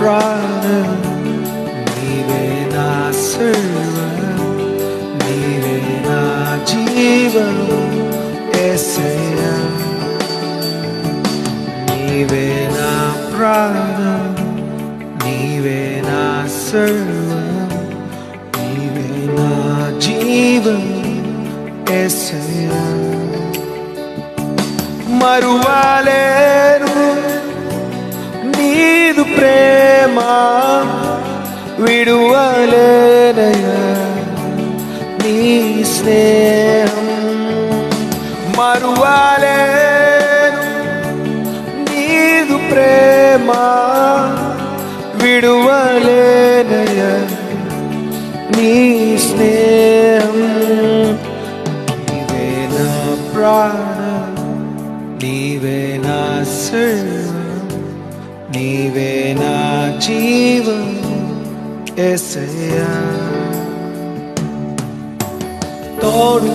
ప్రాణం నీవే నా సర్వం నీవే నా జీవం యేసయ్యా నీవే నా ప్రాణం నీవే నా సర్వం నీవే నా జీవం యేసయ్యా మరువాలేను నీదు ప్రేమ విడువలేనయ్యా నీ స్నేహం మరువాలేను. నీదు ప్రేమ విడువలేనయ్యా నీ స్నేహం నీవే నా ప్రాణం నీవే నా సర్వం నీవే నా జీవం. ఎసయా తోడు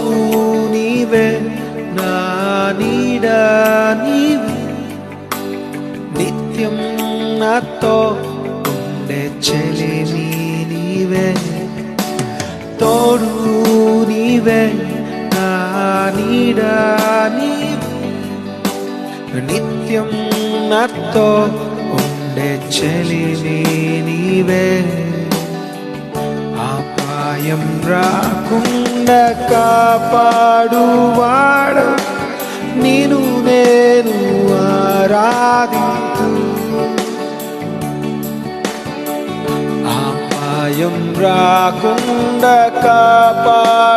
నీవే నా నీడ నీవే నిత్యం నాతో ఉండే చెలిమి నీవే తోడు నీవే నా నీడ నీవే నిత్యం నాతో ఉండే చెలిమి నీవే అపాయం రాకుండా కాపాడువాడు. నేను నేను ఆరాధింతు అపాయం రాకుండా కాపాడువాడవు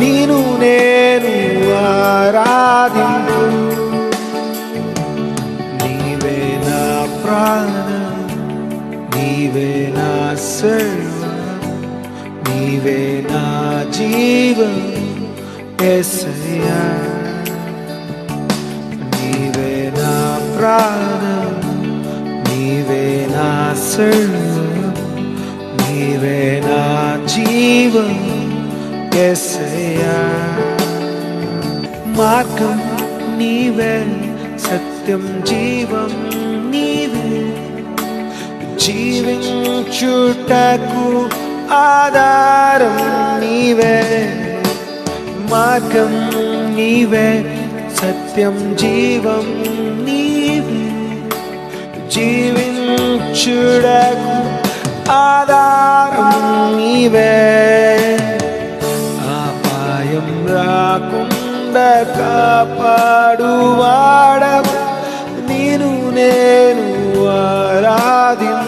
నేను నేను ఆరాధింతు నీవే నా ప్రాణ నీవే నా సర్వం నీవే నా జీవం యేసయ్యా నీవే నా ప్రాణం నీవే నా సర్వం నీవే నా జీవం యేసయ్యా మార్గం నీవే సత్యం జీవం నీవే జీవించుటకు ఆధారం నీవే మార్గం నీవే సత్యం జీవం నీవే. జీవించుడకు ఆధారం నీవే. ఆపాయం రాకుండా కాపాడువాడవు. నేను నేను ఆరాధింతు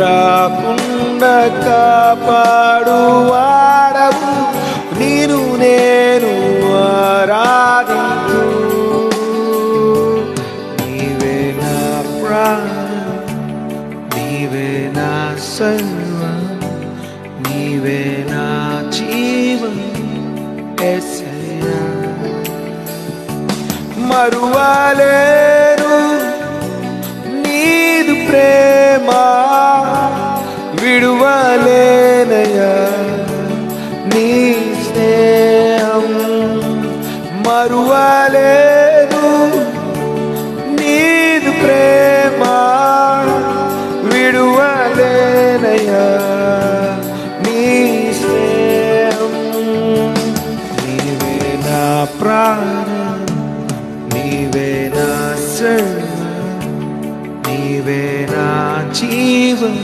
రాకుండా కాపాడువాడవు నేను నేను ఆరాధింతు నీవే నా ప్రాణం నీవే నా సర్వం నీవే నా జీవం ఎస్ మరువాలే మరువలేదు. నీదు ప్రేమ విడువలేనయ్యా. నీ స్నేహం నీవే నా ప్రాణం నీవే నా నీవే నా జీవం